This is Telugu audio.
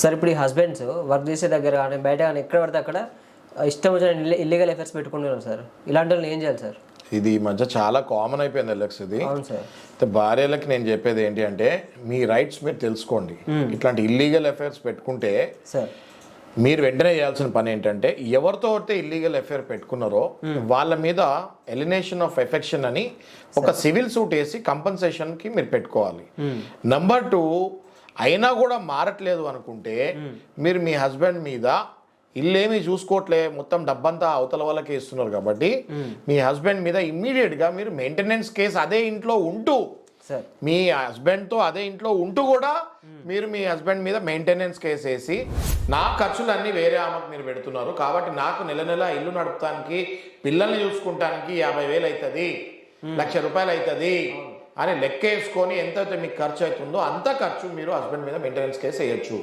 సార్ ఇప్పుడు ఈ హస్బెండ్స్ వర్క్ చేసే దగ్గర కానీ బయట కానీ ఎక్కడ పడితే అక్కడ ఇష్టం వచ్చిన ఇల్లీగల్ ఎఫైర్స్ పెట్టుకుంటున్నారు సార్. ఇలాంటి వాళ్ళని ఏం చేయాలి సార్? ఇది ఈ మధ్య చాలా కామన్ అయిపోయింది ఎలక్స్ ఇది. భార్యలకి నేను చెప్పేది ఏంటి అంటే మీ రైట్స్ మీరు తెలుసుకోండి. ఇట్లాంటి ఇల్లీగల్ అఫైర్స్ పెట్టుకుంటే సార్. మీరు వెంటనే చేయాల్సిన పని ఏంటంటే ఎవరితో అయితే ఇల్లీగల్ అఫైర్ పెట్టుకున్నారో వాళ్ళ మీద ఎలినేషన్ ఆఫ్ ఎఫెక్షన్ అని ఒక సివిల్ సూట్ వేసి కంపన్సేషన్కి మీరు పెట్టుకోవాలి. నంబర్ టూ అయినా కూడా మారట్లేదు అనుకుంటే మీరు మీ హస్బెండ్ మీద ఇల్లేమీ చూసుకోవట్లే మొత్తం డబ్బంతా అవతల వాళ్ళకి ఇస్తున్నారు కాబట్టి మీ హస్బెండ్ మీద ఇమ్మీడియట్గా మీరు మెయింటెనెన్స్ కేసు అదే ఇంట్లో ఉంటూ సార్. మీ హస్బెండ్తో అదే ఇంట్లో ఉంటూ కూడా మీరు మీ హస్బెండ్ మీద మెయింటెనెన్స్ కేసు వేసి నా ఖర్చులు అన్నీ వేరే ఆమెకు మీరు పెడుతున్నారు కాబట్టి నాకు నెల నెల ఇల్లు నడపడానికి పిల్లల్ని చూసుకుంటానికి యాభై వేలు అవుతుంది లక్ష రూపాయలు అవుతుంది. అని లెక్క వేసుకొని ఎంతైతే మీకు ఖర్చు అవుతుందో అంత ఖర్చు మీరు హస్బెండ్ మీద మెయింటెనెన్స్ కేసు వేయచ్చు